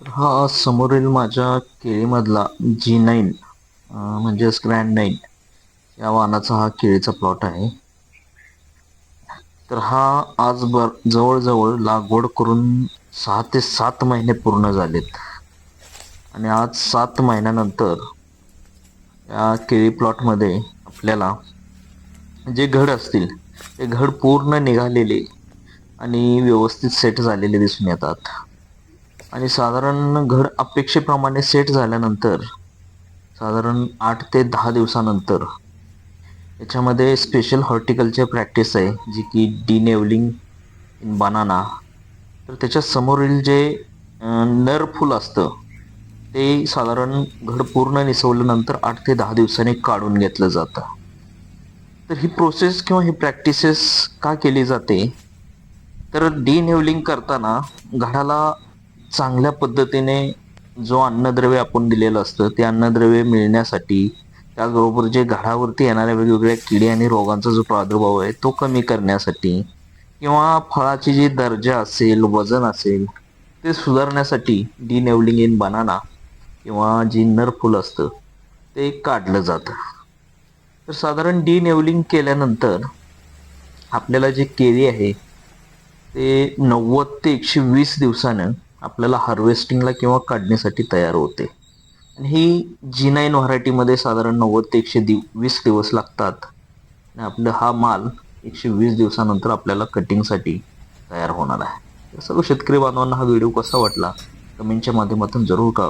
हा समोरील माझ्या केळीमधला जी नाईन म्हणजेच ग्रँड नाईन या वाहनाचा हा केळीचा प्लॉट आहे. तर हा आज बर जवळजवळ लागवड करून सहा ते सात महिने पूर्ण झालेत. आणि आज सात महिन्यानंतर या केळी प्लॉटमध्ये आपल्याला जे घड असतील ते घड पूर्ण निघालेले आणि व्यवस्थित सेट झालेले दिसून येतात. आणि साधारण घर अपेक्षेप्रमाणे सेट झाल्यानंतर साधारण आठ ते दहा दिवसानंतर याच्यामध्ये स्पेशल हॉर्टिकल्चर प्रॅक्टिस आहे जी की डिनेवलिंग इन बनाना तर त्याच्या समोरील जे नर फुल असतं ते साधारण घड पूर्ण निसवल्यानंतर आठ ते दहा दिवसांनी काढून घेतलं जातं. तर ही प्रोसेस किंवा ही प्रॅक्टिसेस का केली जाते? तर डिनेवलिंग करताना घडाला चांगल्या पद्धतीने जो अन्नद्रव्य आपण दिलेलं असतं ते अन्नद्रव्य मिळण्यासाठी त्याचबरोबर जे घरावरती येणाऱ्या वेगवेगळ्या किडे आणि रोगांचा जो प्रादुर्भाव आहे तो कमी करण्यासाठी किंवा फळाची जी दर्जा असेल वजन असेल ते सुधारण्यासाठी डिनेवलिंग इन बनाना किंवा जी नर फुल असतं ते काढलं जातं. तर साधारण डिनेवलिंग केल्यानंतर आपल्याला जे केळी आहे ते नव्वद ते एकशे वीस दिवसानं आपल्याला हार्वेस्टिंगला किंवा काढण्यासाठी तयार होते. आणि ही जी नाईन व्हरायटीमध्ये साधारण नव्वद ते एकशे दिव वीस दिवस लागतात. आणि आपलं हा माल एकशे वीस दिवसानंतर आपल्याला कटिंगसाठी तयार होणार आहे. सर्व शेतकरी बांधवांना हा व्हिडिओ कसा वाटला? कमेंटच्या माध्यमातून जरूर कळवा.